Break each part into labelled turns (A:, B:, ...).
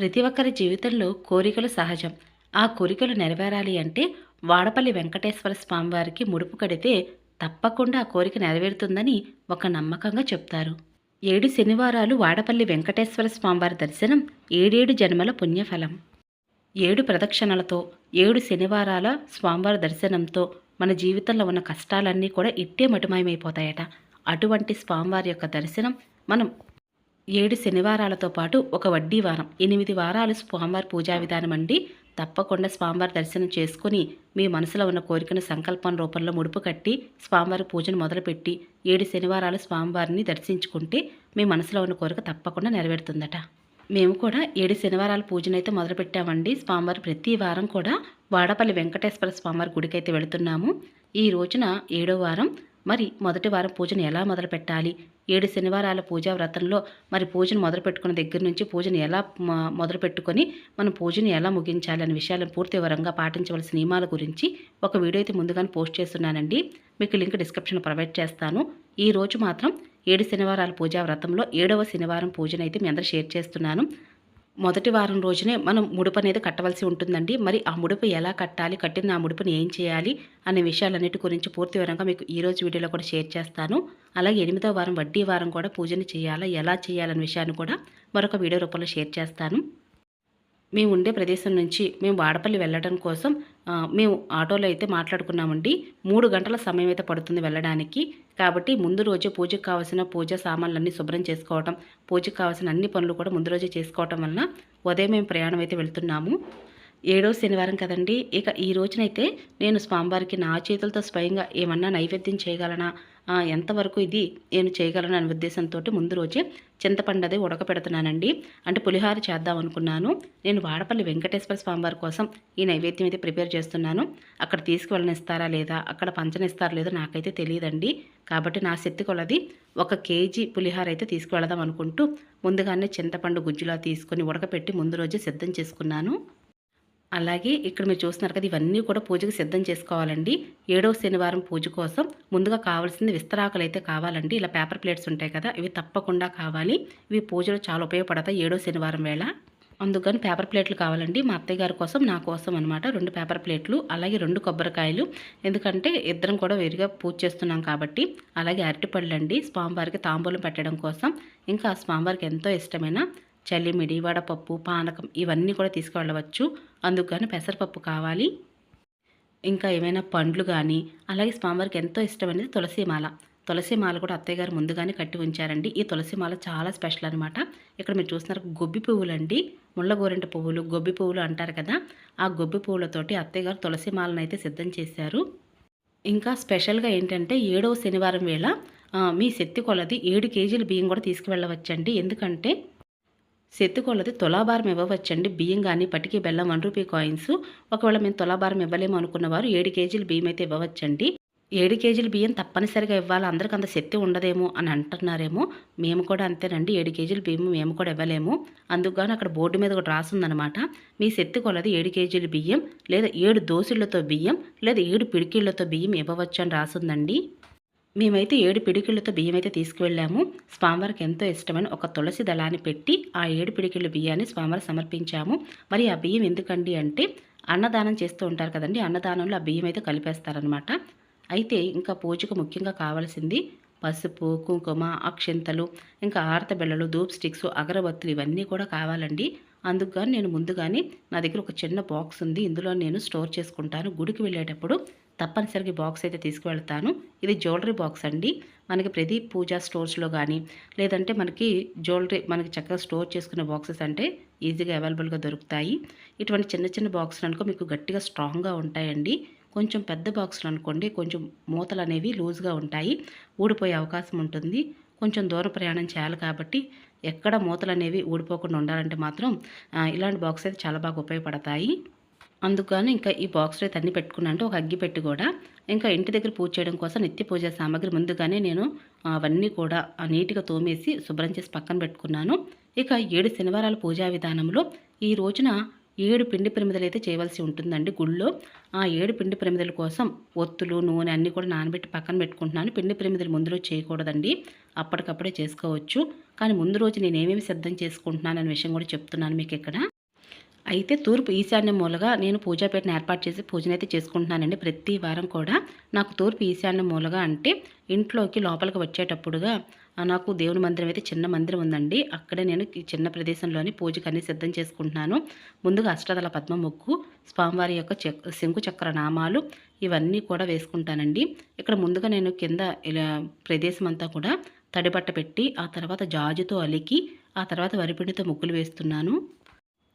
A: ప్రతి ఒక్కరి జీవితంలో కోరికలు సహజం. ఆ కోరికలు నెరవేరాలి అంటే వాడపల్లి వెంకటేశ్వర స్వామివారికి ముడుపు కడితే తప్పకుండా ఆ కోరిక నెరవేరుతుందని ఒక నమ్మకంగా చెప్తారు. ఏడు శనివారాలు వాడపల్లి వెంకటేశ్వర స్వామివారి దర్శనం ఏడేడు జన్మల పుణ్యఫలం. ఏడు ప్రదక్షిణలతో ఏడు శనివారాల స్వామివారి దర్శనంతో మన జీవితంలో ఉన్న కష్టాలన్నీ కూడా ఇట్టే మటుమాయమైపోతాయట. అటువంటి స్వామివారి యొక్క దర్శనం మనం ఏడు శనివారాలతో పాటు ఒక వడ్డీ వారం ఎనిమిది వారాలు స్వామివారి పూజా విధానం అండి. తప్పకుండా స్వామివారి దర్శనం చేసుకుని మీ మనసులో ఉన్న కోరికను సంకల్పం రూపంలో ముడుపు కట్టి స్వామివారి పూజను మొదలుపెట్టి ఏడు శనివారాలు స్వామివారిని దర్శించుకుంటే మీ మనసులో ఉన్న కోరిక తప్పకుండా నెరవేరుతుందట. మేము కూడా ఏడు శనివారాల పూజనైతే మొదలుపెట్టామండి. స్వామివారి ప్రతి వారం కూడా వాడపల్లి వెంకటేశ్వర స్వామివారి గుడికైతే వెళుతున్నాము. ఈ రోజున ఏడో వారం మరి మొదటి వారం పూజను ఎలా మొదలు పెట్టాలి ఏడు శనివారాల పూజా వ్రతంలో మరి పూజను మొదలు పెట్టుకున్న దగ్గర నుంచి పూజను ఎలా మొదలుపెట్టుకొని మొదలు పెట్టుకొని మనం పూజను ఎలా ముగించాలి అనే విషయాలను పూర్తి వివరంగా పాటించవలసిన నియమాల గురించి ఒక వీడియో అయితే ముందుగానే పోస్ట్ చేస్తున్నానండి. మీకు లింక్ డిస్క్రిప్షన్ ప్రొవైడ్ చేస్తాను. ఈ రోజు మాత్రం ఏడు శనివారాల పూజా వ్రతంలో ఏడవ శనివారం పూజను అయితే మీ అందరూ షేర్ చేస్తున్నాను. మొదటి వారం రోజునే మనం ముడుపు అనేది కట్టవలసి ఉంటుందండి. మరి ఆ ముడుపు ఎలా కట్టాలి? కట్టిన ఆ ముడుపుని ఏం చేయాలి? అనే విషయాలన్నిటి గురించి పూర్తి వివరంగా మీకు ఈరోజు వీడియోలో కూడా షేర్ చేస్తాను. అలాగే ఎనిమిదో వారం వడ్డీ వారం కూడా పూజని చేయాలా? ఎలా చేయాలనే విషయాన్ని కూడా మరొక వీడియో రూపంలో షేర్ చేస్తాను. మేము ఉండే ప్రదేశం నుంచి మేము వాడపల్లి వెళ్ళడం కోసం మేము ఆటోలో అయితే మాట్లాడుకున్నామండి. మూడు గంటల సమయం అయితే పడుతుంది వెళ్ళడానికి. కాబట్టి ముందు రోజే పూజకు కావాల్సిన పూజ సామాన్లన్నీ శుభ్రం చేసుకోవటం పూజకు కావాల్సిన అన్ని పనులు కూడా ముందు రోజే చేసుకోవటం వలన ఉదయం మేము ప్రయాణం అయితే వెళ్తున్నాము. ఏడో శనివారం కదండి. ఇక ఈ రోజునైతే నేను స్వామివారికి నా చేతులతో స్వయంగా ఏమన్నా నైవేద్యం చేయగలనా? ఎంతవరకు ఇది నేను చేయగలను అనే ఉద్దేశంతో ముందు రోజే చింతపండు అది ఉడకపెడుతున్నానండి. అంటే పులిహార చేద్దాం అనుకున్నాను. నేను వాడపల్లి వెంకటేశ్వర స్వామివారి కోసం ఈ నైవేద్యం అయితే ప్రిపేర్ చేస్తున్నాను. అక్కడ తీసుకువెళ్ళనిస్తారా లేదా? అక్కడ పంచనిస్తారా లేదో నాకైతే తెలియదండి. కాబట్టి నా శక్తి కొలది ఒక కేజీ పులిహార అయితే తీసుకువెళదాం అనుకుంటూ ముందుగానే చింతపండు గుజ్జులా తీసుకొని ఉడకపెట్టి ముందు రోజే సిద్ధం చేసుకున్నాను. అలాగే ఇక్కడ మీరు చూస్తున్నారు కదా ఇవన్నీ కూడా పూజకు సిద్ధం చేసుకోవాలండి. ఏడవ శనివారం పూజ కోసం ముందుగా కావాల్సింది విస్తరాకులు అయితే కావాలండి. ఇలా పేపర్ ప్లేట్స్ ఉంటాయి కదా ఇవి తప్పకుండా కావాలి. ఇవి పూజలో చాలా ఉపయోగపడతాయి ఏడో శనివారం వేళ. అందుకని పేపర్ ప్లేట్లు కావాలండి. మా అత్తయ్య గారి కోసం నా కోసం అనమాట రెండు పేపర్ ప్లేట్లు అలాగే రెండు కొబ్బరికాయలు. ఎందుకంటే ఇద్దరం కూడా వేరుగా పూజ చేస్తున్నాం కాబట్టి అలాగే అరటిపళ్ళు అండి స్వామివారికి తాంబూలం పెట్టడం కోసం. ఇంకా స్వామివారికి ఎంతో ఇష్టమైన చలిమిడి వడపప్పు పానకం ఇవన్నీ కూడా తీసుకువెళ్ళవచ్చు. అందుకని పెసరపప్పు కావాలి. ఇంకా ఏమైనా పండ్లు కానీ అలాగే స్వామివారికి ఎంతో ఇష్టమైనది తులసిమాల మాల. మాల కూడా అత్తయ్య గారు ముందుగానే కట్టి ఉంచారండి. ఈ తులసిమాల చాలా స్పెషల్ అనమాట ఇక్కడ మీరు చూస్తున్నారు గొబ్బి పువ్వులు అండి ముళ్ళగోరింట పువ్వులు గొబ్బి పువ్వులు అంటారు కదా. ఆ గొబ్బి పువ్వులతోటి అత్తయ్య గారు తులసిమాలను అయితే సిద్ధం చేశారు. ఇంకా స్పెషల్గా ఏంటంటే ఏడవ శనివారం వేళ మీ శక్తి కొలది ఏడు కేజీల బియ్యం కూడా తీసుకువెళ్ళవచ్చండి. ఎందుకంటే సెత్తుకోళ్ళది తులాభారం ఇవ్వవచ్చండి బియ్యం కానీ పటికి బెల్లం వన్ రూపీ కాయిన్స్. ఒకవేళ మేము తులాభారం ఇవ్వలేము అనుకున్న వారు ఏడు కేజీలు బియ్యం అయితే ఇవ్వవచ్చండి. ఏడు కేజీల బియ్యం తప్పనిసరిగా ఇవ్వాలి. అందరికి అంత శక్తి ఉండదేమో అని అంటున్నారేమో. మేము కూడా అంతేనండి. ఏడు కేజీల బియ్యం మేము కూడా ఇవ్వలేము. అందుకుగాను అక్కడ బోర్డు మీద ఒకటి రాసిందనమాట మీ శక్తి కొలది ఏడు కేజీలు బియ్యం లేదా ఏడు దోసిళ్ళతో బియ్యం లేదా ఏడు పిడికిళ్ళతో బియ్యం ఇవ్వవచ్చు అని రాసిందండి. మేమైతే ఏడు పిడికిళ్ళతో బియ్యం అయితే తీసుకువెళ్ళాము. స్వామివారికి ఎంతో ఇష్టమైన ఒక తులసి దళాన్ని పెట్టి ఆ ఏడు పిడికిళ్ళు బియ్యాన్ని స్వామివారికి సమర్పించాము. మరి ఆ బియ్యం ఎందుకండి అంటే అన్నదానం చేస్తూ ఉంటారు కదండి అన్నదానంలో ఆ బియ్యం అయితే కలిపేస్తారనమాట అయితే ఇంకా పూజకు ముఖ్యంగా కావాల్సింది పసుపు కుంకుమ అక్షింతలు ఇంకా ఆరత బిళ్ళలు ధూప్ స్టిక్స్ అగరబత్తులు ఇవన్నీ కూడా కావాలండి. అందుకు నేను ముందుగానే నా దగ్గర ఒక చిన్న బాక్స్ ఉంది. ఇందులో నేను స్టోర్ చేసుకుంటాను. గుడికి వెళ్ళేటప్పుడు తప్పనిసరిగా బాక్స్ అయితే తీసుకువెళ్తాను. ఇది జ్యువెలరీ బాక్స్ అండి. మనకి ప్రతి పూజా స్టోర్స్లో కానీ లేదంటే మనకి జ్యువెలరీ మనకి చక్కగా స్టోర్ చేసుకునే బాక్సెస్ అంటే ఈజీగా అవైలబుల్గా దొరుకుతాయి. ఇటువంటి చిన్న చిన్న బాక్సులు అనుకో మీకు గట్టిగా స్ట్రాంగ్గా ఉంటాయండి. కొంచెం పెద్ద బాక్సులు అనుకోండి కొంచెం మూతలు అనేవి లూజ్గా ఉంటాయి. ఊడిపోయే అవకాశం ఉంటుంది. కొంచెం దూర ప్రయాణం చేయాలి కాబట్టి ఎక్కడ మూతలు అనేవి ఊడిపోకుండా ఉండాలంటే మాత్రం ఇలాంటి బాక్స్ అయితే చాలా బాగా ఉపయోగపడతాయి. అందుకని ఇంకా ఈ బాక్స్లో అయితే అన్ని పెట్టుకున్నాను ఒక అగ్గి పెట్టి కూడా ఇంకా ఇంటి దగ్గర పూజ చేయడం కోసం నిత్య పూజ సామాగ్రి ముందుగానే నేను అవన్నీ కూడా నీట్గా తోమేసి శుభ్రం చేసి పక్కన పెట్టుకున్నాను. ఇక ఏడు శనివారాల పూజా విధానంలో ఈ రోజున ఏడు పిండి ప్రమిదలు అయితే చేయవలసి ఉంటుందండి గుళ్ళో. ఆ ఏడు పిండి ప్రమిదల కోసం ఒత్తులు నూనె అన్నీ కూడా నానబెట్టి పక్కన పెట్టుకుంటున్నాను. పిండి ప్రమిదలు ముందు రోజు చేయకూడదండి. అప్పటికప్పుడే చేసుకోవచ్చు. కానీ ముందు రోజు నేను ఏమేమి సిద్ధం చేసుకుంటున్నాను అనే విషయం కూడా చెప్తున్నాను మీకు ఇక్కడ. అయితే తూర్పు ఈశాన్య మూలగా నేను పూజాపేటను ఏర్పాటు చేసి పూజనైతే చేసుకుంటున్నానండి. ప్రతి వారం కూడా నాకు తూర్పు ఈశాన్య మూలగా అంటే ఇంట్లోకి లోపలికి వచ్చేటప్పుడుగా నాకు దేవుని మందిరం అయితే చిన్న మందిరం ఉందండి. అక్కడే నేను ఈ చిన్న ప్రదేశంలోని పూజకు అన్ని సిద్ధం చేసుకుంటున్నాను. ముందుగా అష్టదళ పద్మ ముగ్గు స్వామివారి యొక్క శంకు చక్ర నామాలు ఇవన్నీ కూడా వేసుకుంటానండి. ఇక్కడ ముందుగా నేను కింద ఇలా ప్రదేశం అంతా కూడా తడిబట్ట పెట్టి ఆ తర్వాత జాజుతో అలికి ఆ తర్వాత వరిపిండితో ముగ్గులు వేస్తున్నాను.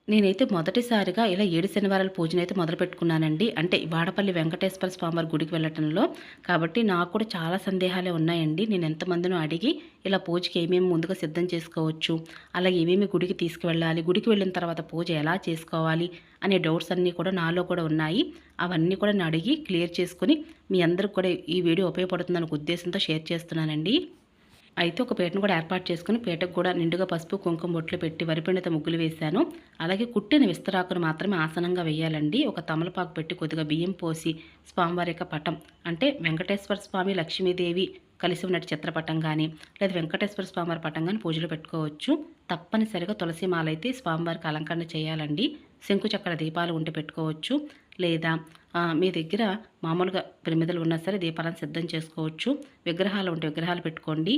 A: నేనైతే మొదటిసారిగా ఇలా ఏడు శనివారాల పూజను అయితే మొదలు పెట్టుకున్నానండి అంటే వాడపల్లి వెంకటేశ్వర స్వామివారి గుడికి వెళ్ళటంలో. కాబట్టి నాకు కూడా చాలా సందేహాలే ఉన్నాయండి. నేను ఎంతమందినో అడిగి ఇలా పూజకి ఏమేమి ముందుగా సిద్ధం చేసుకోవచ్చు అలాగే ఏమేమి గుడికి తీసుకువెళ్ళాలి గుడికి వెళ్ళిన తర్వాత పూజ ఎలా చేసుకోవాలి అనే డౌట్స్ అన్నీ కూడా నాలో కూడా ఉన్నాయి. అవన్నీ కూడా నేను అడిగి క్లియర్ చేసుకుని మీ అందరికి కూడా ఈ వీడియో ఉపయోగపడుతుందనే ఉద్దేశంతో షేర్ చేస్తున్నానండి. అయితే ఒక పీటను కూడా ఏర్పాటు చేసుకుని పీటకు కూడా నిండుగా పసుపు కుంకుమ బొట్లు పెట్టి వరిపిండితో ముగ్గులు వేశాను. అలాగే కుట్టిన విస్తరాకును మాత్రమే ఆసనంగా వేయాలండి. ఒక తమలపాకు పెట్టి కొద్దిగా బియ్యం పోసి స్వామివారి యొక్క పటం అంటే వెంకటేశ్వర స్వామి లక్ష్మీదేవి కలిసి ఉన్నట్టు చిత్రపటం కానీ లేదా వెంకటేశ్వర స్వామివారి పటం కానీ పూజలు పెట్టుకోవచ్చు. తప్పనిసరిగా తులసి మాల అయితే స్వామివారికి అలంకరణ చేయాలండి. శంకు చక్ర దీపాలు ఉండి పెట్టుకోవచ్చు. లేదా మీ దగ్గర మామూలుగా ప్రమిదలు ఉన్నా సరే దీపాలను సిద్ధం చేసుకోవచ్చు. విగ్రహాలు ఉంటే విగ్రహాలు పెట్టుకోండి.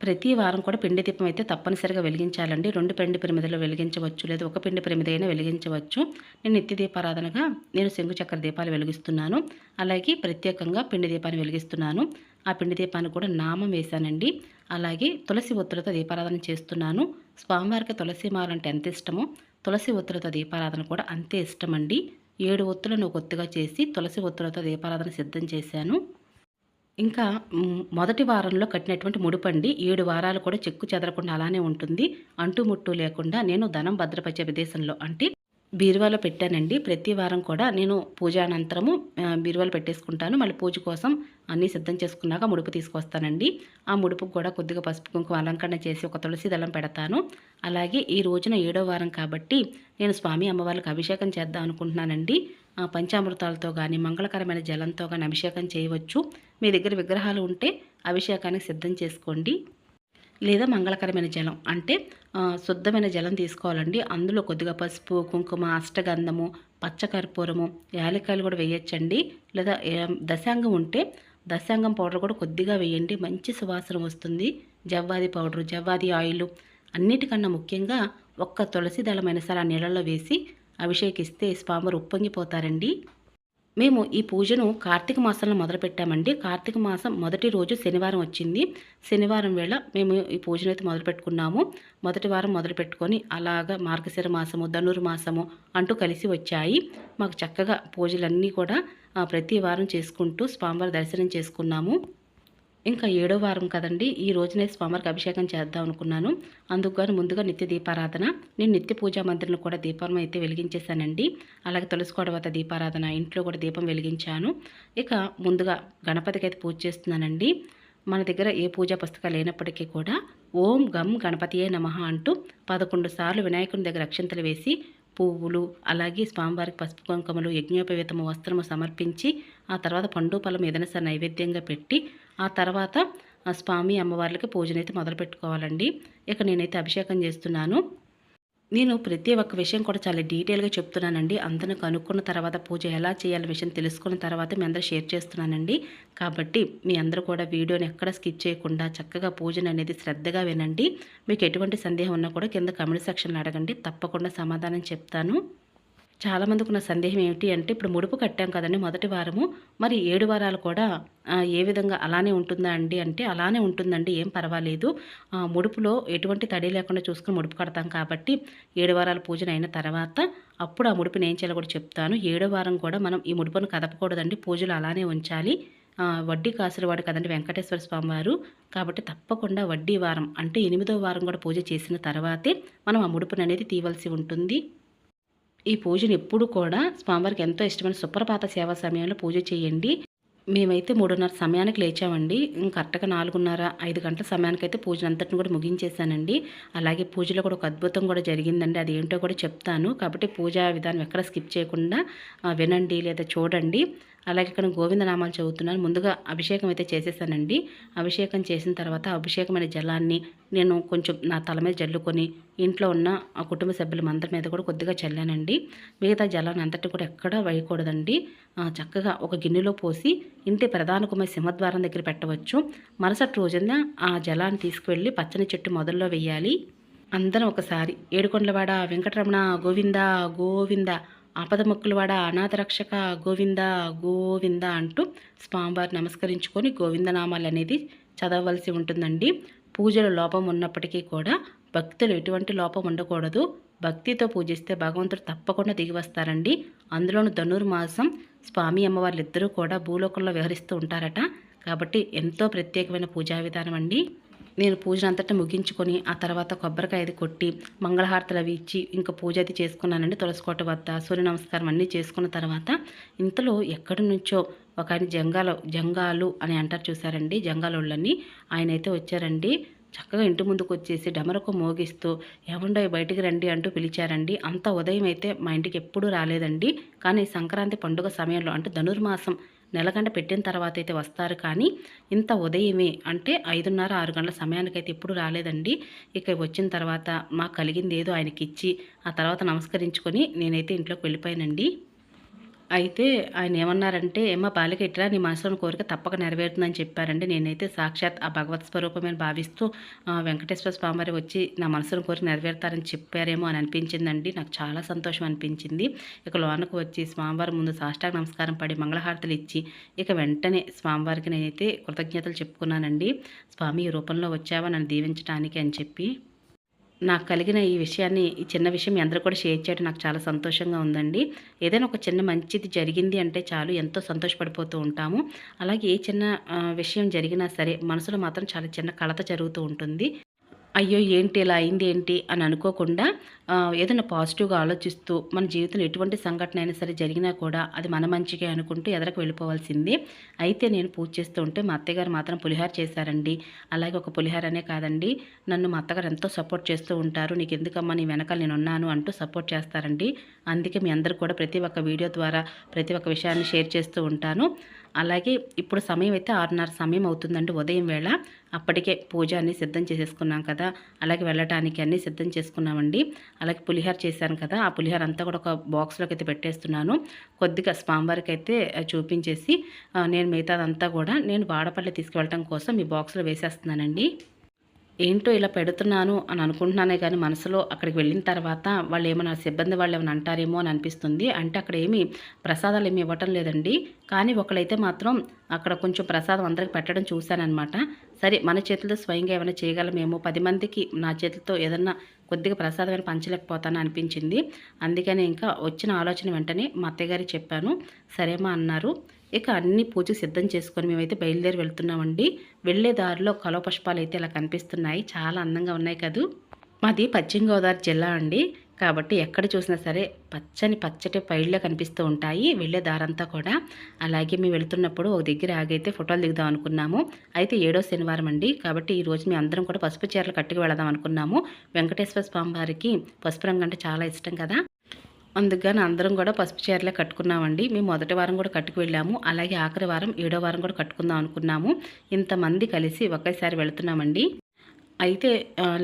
A: ప్రతి వారం కూడా పిండి దీపం అయితే తప్పనిసరిగా వెలిగించాలండి. రెండు పిండి పిరమిదలు వెలిగించవచ్చు లేదా ఒక పిండి పిరమిద అయినా వెలిగించవచ్చు. నేను నిత్య దీపారాధనగా నేను శంకు చక్ర దీపాలు వెలిగిస్తున్నాను. అలాగే ప్రత్యేకంగా పిండి దీపాన్ని వెలిగిస్తున్నాను. ఆ పిండి దీపాన్ని కూడా నామం వేశానండి. అలాగే తులసి ఒత్తులతో దీపారాధన చేస్తున్నాను. స్వామివారికి తులసి మాలంటే ఎంత ఇష్టమో తులసి ఒత్తులతో దీపారాధన కూడా అంతే ఇష్టమండి. ఏడు ఒత్తులను ఒక ఒత్తుగా చేసి తులసి ఒత్తులతో దీపారాధన సిద్ధం చేశాను. ఇంకా మొదటి వారంలో కట్టినటువంటి ముడిపండి. ఏడు వారాలు కూడా చెక్కు చెదరకుండా అలానే ఉంటుంది. అంటుముట్టు లేకుండా నేను ధనం భద్రపరిచే ప్రదేశంలో అంటే బీరువాలో పెట్టానండి. ప్రతి వారం కూడా నేను పూజ అనంతరము బీరువాలు పెట్టేసుకుంటాను. మళ్ళీ పూజ కోసం అన్నీ సిద్ధం చేసుకున్నాక ముడుపు తీసుకొస్తానండి. ఆ ముడుపుకు కూడా కొద్దిగా పసుపు కుంకుమ అలంకరణ చేసి ఒక తులసి దళం పెడతాను. అలాగే ఈ రోజున ఏడో వారం కాబట్టి నేను స్వామి అమ్మవారికి అభిషేకం చేద్దాం అనుకుంటున్నానండి. పంచామృతాలతో కానీ మంగళకరమైన జలంతో కానీ అభిషేకం చేయవచ్చు. మీ దగ్గర విగ్రహాలు ఉంటే అభిషేకానికి సిద్ధం చేసుకోండి. లేదా మంగళకరమైన జలం అంటే శుద్ధమైన జలం తీసుకోవాలండి. అందులో కొద్దిగా పసుపు కుంకుమ అష్టగంధము పచ్చకర్పూరము యాలక్కాయలు కూడా వేయచ్చండి. లేదా దశాంగం ఉంటే దశాంగం పౌడర్ కూడా కొద్దిగా వేయండి. మంచి సువాసన వస్తుంది. జవ్వాది పౌడరు జవ్వాది ఆయిల్ అన్నిటికన్నా ముఖ్యంగా ఒక్క తులసి దళమైన సరే ఆ నీళ్ళల్లో వేసి అభిషేకిస్తే స్వామివారు ఉప్పొంగిపోతారండి. మేము ఈ పూజను కార్తీక మాసంలో మొదలుపెట్టామండి. కార్తీక మాసం మొదటి రోజు శనివారం వచ్చింది. శనివారం వేళ మేము ఈ పూజను అయితే మొదలుపెట్టుకున్నాము. మొదటి వారం మొదలుపెట్టుకొని అలాగా మార్గశిర మాసము ధనుర్మాసము అంటూ కలిసి వచ్చాయి. మాకు చక్కగా పూజలన్నీ కూడా ప్రతి వారం చేసుకుంటూ స్వామివారి దర్శనం చేసుకున్నాము. ఇంకా ఏడో వారం కదండి. ఈ రోజునే స్వామివారికి అభిషేకం చేద్దాం అనుకున్నాను. అందుకు ముందుగా నిత్య దీపారాధన. నేను నిత్య పూజా మందిరంలో కూడా దీపం అయితే వెలిగించేశానండి. అలాగే తులసి వద్ద దీపారాధన. ఇంట్లో కూడా దీపం వెలిగించాను. ఇక ముందుగా గణపతికి అయితే పూజ చేస్తున్నానండి. మన దగ్గర ఏ పూజా పుస్తకాలు లేనప్పటికీ కూడా ఓం గం గణపతియే నమ అంటూ పదకొండు సార్లు వినాయకుని దగ్గర అక్షంతలు వేసి పువ్వులు అలాగే స్వామివారికి పసుపు కుంకుమలు యజ్ఞోపవేతము వస్త్రము సమర్పించి ఆ తర్వాత పండు పొలం ఏదైనా సరే నైవేద్యంగా పెట్టి ఆ తర్వాత ఆ స్వామి అమ్మవార్లకి పూజనైతే మొదలు పెట్టుకోవాలండి ఇక నేనైతే అభిషేకం చేస్తున్నాను. నేను ప్రతి ఒక్క విషయం కూడా చాలా డీటెయిల్గా చెప్తున్నానండి. అందరిని కనుక్కున్న తర్వాత పూజ ఎలా చేయాలి విషయం తెలుసుకున్న తర్వాత మీ అందరూ షేర్ చేస్తున్నానండి. కాబట్టి మీ అందరూ కూడా వీడియోని ఎక్కడ స్కిప్ చేయకుండా చక్కగా పూజను అనేది శ్రద్ధగా వినండి. మీకు ఎటువంటి సందేహం ఉన్నా కూడా కింద కమెంట్ సెక్షన్లో అడగండి. తప్పకుండా సమాధానం చెప్తాను. చాలామందికి ఉన్న సందేహం ఏమిటి అంటే ఇప్పుడు ముడుపు కట్టాం కదండి మొదటి వారము మరి ఏడు వారాలు కూడా ఏ విధంగా అలానే ఉంటుందా అండి అంటే అలానే ఉంటుందండి ఏం పర్వాలేదు. ఆ, ముడుపులో ఎటువంటి తడి లేకుండా చూసుకుని ముడుపు కడతాం కాబట్టి ఏడు వారాల పూజన అయిన తర్వాత అప్పుడు ఆ ముడుపుని ఏం చేయాలో కూడా చెప్తాను. ఏడో వారం కూడా మనం ఈ ముడుపును కదపకూడదండి పూజలు అలానే ఉంచాలి. వడ్డీ కాసులు వాడు కదండి వెంకటేశ్వర స్వామి వారు. కాబట్టి తప్పకుండా వడ్డీ వారం అంటే ఎనిమిదో వారం కూడా పూజ చేసిన తర్వాతే మనం ఆ ముడుపుని అనేది తీయవలసి ఉంటుంది. ఈ పూజను ఎప్పుడు కూడా స్వామివారికి ఎంతో ఇష్టమైన సుప్రభాత సేవా సమయంలో పూజ చేయండి. మేమైతే మూడున్నర సమయానికి లేచామండి. కరెక్ట్గా నాలుగున్నర ఐదు గంటల సమయానికైతే పూజను అంతటిని కూడా ముగించేశానండి. అలాగే పూజలో కూడా ఒక అద్భుతం కూడా జరిగిందండి. అది ఏంటో కూడా చెప్తాను. కాబట్టి పూజా విధానం ఎక్కడ స్కిప్ చేయకుండా వినండి లేదా చూడండి. అలాగే ఇక్కడ గోవిందనామాలు చదువుతున్నాను. ముందుగా అభిషేకం అయితే చేసేసానండి. అభిషేకం చేసిన తర్వాత అభిషేకమైన జలాన్ని నేను కొంచెం నా తల మీద జల్లుకొని ఇంట్లో ఉన్న ఆ కుటుంబ సభ్యుల మందరి మీద కూడా కొద్దిగా చల్లానండి. మిగతా జలాన్ని అంతటి కూడా ఎక్కడా వేయకూడదండి. చక్కగా ఒక గిన్నెలో పోసి ఇంటి ప్రధాన కుమారి సింహద్వారం దగ్గర పెట్టవచ్చు. మరుసటి రోజున ఆ జలాన్ని తీసుకువెళ్ళి పచ్చని చెట్టు మొదల్లో వేయాలి. అందరం ఒకసారి ఏడుకొండలవాడ వెంకటరమణ గోవింద గోవింద ఆపద మొక్కులవాడ అనాథ రక్షక గోవింద గోవింద అంటూ స్వామివారు నమస్కరించుకొని గోవిందనామాలు అనేది చదవవలసి ఉంటుందండి. పూజలో లోపం ఉన్నప్పటికీ కూడా భక్తులు ఎటువంటి లోపం ఉండకూడదు. భక్తితో పూజిస్తే భగవంతుడు తప్పకుండా దిగి వస్తారండి. అందులోను ధనుర్మాసం స్వామి అమ్మవార్లు ఇద్దరూ కూడా భూలోకంలో వ్యవహరిస్తూ ఉంటారట. కాబట్టి ఎంతో ప్రత్యేకమైన పూజా విధానం అండి. నేను పూజ అంతటా ముగించుకొని ఆ తర్వాత కొబ్బరికాయ అది కొట్టి మంగళహారతలు అవి ఇచ్చి ఇంకా పూజ అది చేసుకున్నానండి తులసికోట వద్ద సూర్య నమస్కారం అన్నీ చేసుకున్న తర్వాత ఇంతలో ఎక్కడి నుంచో ఒక ఆయన జంగాల జంగాలు అని అంటారు చూసారండి జంగాలోళ్ళని. ఆయన అయితే వచ్చారండి చక్కగా ఇంటి ముందుకు వచ్చేసి డమరకు మోగిస్తూ ఏముండో బయటికి రండి అంటూ పిలిచారండి. అంత ఉదయం అయితే మా ఇంటికి ఎప్పుడూ రాలేదండి. కానీ సంక్రాంతి పండుగ సమయంలో అంటే ధనుర్మాసం నెలగంట పెట్టిన తర్వాత అయితే వస్తారు. కానీ ఇంత ఉదయమే అంటే ఐదున్నర ఆరు గంటల సమయానికైతే ఎప్పుడు రాలేదండి. ఇక వచ్చిన తర్వాత మాకు కలిగింది ఏదో ఆయనకి ఇచ్చి ఆ తర్వాత నమస్కరించుకొని నేనైతే ఇంట్లోకి వెళ్ళిపోయానండి. అయితే ఆయన ఏమన్నారంటే ఏమ బాలిక ఇట్లా నీ మనసులోని కోరిక తప్పక నెరవేరుతుందని చెప్పారండి. నేనైతే సాక్షాత్ ఆ భగవత్ స్వరూపమని భావిస్తూ వెంకటేశ్వర స్వామివారి వచ్చి నా మనసును కోరిక నెరవేరుతారని చెప్పారేమో అని అనిపించిందండి. నాకు చాలా సంతోషం అనిపించింది. ఇక లోనకు వచ్చి స్వామివారి ముందు సాష్టాంగ నమస్కారం పడి మంగళహారతులు ఇచ్చి ఇక వెంటనే స్వామివారికి నేనైతే కృతజ్ఞతలు చెప్పుకున్నానండి. స్వామి ఈ రూపంలో వచ్చావా? నన్ను దీవించడానికి అని చెప్పి నాకు కలిగిన ఈ విషయాన్ని ఈ చిన్న విషయం మీ అందరూ కూడా షేర్ చేయడం నాకు చాలా సంతోషంగా ఉందండి. ఏదైనా ఒక చిన్న మంచిది జరిగింది అంటే చాలు ఎంతో సంతోషపడిపోతూ ఉంటాము. అలాగే ఏ చిన్న విషయం జరిగినా సరే మనసులో మాత్రం చాలా చిన్న కలత జరుగుతూ ఉంటుంది. అయ్యో ఏంటి ఇలా అయింది ఏంటి అని అనుకోకుండా ఏదైనా పాజిటివ్గా ఆలోచిస్తూ మన జీవితంలో ఎటువంటి సంఘటన అయినా సరే జరిగినా కూడా అది మన మంచిగా అనుకుంటూ ఎదరకు వెళ్ళిపోవాల్సింది. అయితే నేను పూజ చేస్తూ ఉంటే మా అత్తగారు మాత్రం పులిహార చేశారండి. అలాగే ఒక పులిహారనే కాదండి నన్ను మా అత్తగారు ఎంతో సపోర్ట్ చేస్తూ ఉంటారు. నీకు ఎందుకమ్మా నీ వెనకాల నేను ఉన్నాను అంటూ సపోర్ట్ చేస్తారండి. అందుకే మీ అందరు కూడా ప్రతి ఒక్క వీడియో ద్వారా ప్రతి ఒక్క విషయాన్ని షేర్ చేస్తూ ఉంటాను. అలాగే ఇప్పుడు సమయం అయితే ఆరున్నర సమయం అవుతుందండి ఉదయం వేళ. అప్పటికే పూజ అన్ని సిద్ధం చేసేసుకున్నాం కదా. అలాగే వెళ్ళటానికి అన్నీ సిద్ధం చేసుకున్నామండి. అలాగే పులిహార చేశాను కదా. ఆ పులిహార అంతా కూడా ఒక బాక్స్లోకి అయితే పెట్టేస్తున్నాను. కొద్దిగా స్వామివారికి అయితే చూపించేసి నేను మిగతాదంతా కూడా నేను వాడపల్లి తీసుకువెళ్ళటం కోసం ఈ బాక్స్లో వేసేస్తున్నానండి. ఏంటో ఇలా పెడుతున్నాను అని అనుకుంటున్నానే కానీ మనసులో అక్కడికి వెళ్ళిన తర్వాత వాళ్ళు ఏమైనా సిబ్బంది వాళ్ళు ఏమైనా అంటారేమో అని అనిపిస్తుంది. అంటే అక్కడ ఏమి ప్రసాదాలు ఏమి ఇవ్వటం లేదండి. కానీ ఒకళ్ళైతే మాత్రం అక్కడ కొంచెం ప్రసాదం అందరికి పెట్టడం చూశానమాట సరే మన చేతులతో స్వయంగా ఏమైనా చేయగలమేమో. పది మందికి నా చేతులతో ఏదన్నా కొద్దిగా ప్రసాదమైన పంచలేకపోతాను అనిపించింది. అందుకని ఇంకా వచ్చిన ఆలోచన వెంటనే మా అత్తయ్య గారికి చెప్పాను. సరేమా అన్నారు. ఇక అన్ని పూజ సిద్ధం చేసుకొని మేమైతే బయలుదేరి వెళ్తున్నామండి. వెళ్ళే దారిలో కలవ పుష్పాలు అయితే ఇలా కనిపిస్తున్నాయి. చాలా అందంగా ఉన్నాయి కదూ. మాది పశ్చిమ గోదావరి జిల్లా అండి. కాబట్టి ఎక్కడ చూసినా సరే పచ్చని పచ్చటి పైళ్ళే కనిపిస్తూ ఉంటాయి. వెళ్ళే దారంతా కూడా. అలాగే మేము వెళ్తున్నప్పుడు ఒక దగ్గర ఆగైతే ఫోటోలు దిగుదాం అనుకున్నాము. అయితే ఏడో శనివారం అండి. కాబట్టి ఈ రోజు మేము అందరం కూడా పసుపు చీరలు కట్టుకు వెళదాం అనుకున్నాము. వెంకటేశ్వర స్వామి వారికి పసుపు రంగు అంటే చాలా ఇష్టం కదా. అందుకని అందరం కూడా పసుపు చీరలే కట్టుకున్నామండి. మేము మొదటి వారం కూడా కట్టుకు వెళ్ళాము. అలాగే ఆఖరి వారం ఏడో వారం కూడా కట్టుకుందాం అనుకున్నాము. ఇంతమంది కలిసి ఒకేసారి వెళుతున్నామండి. అయితే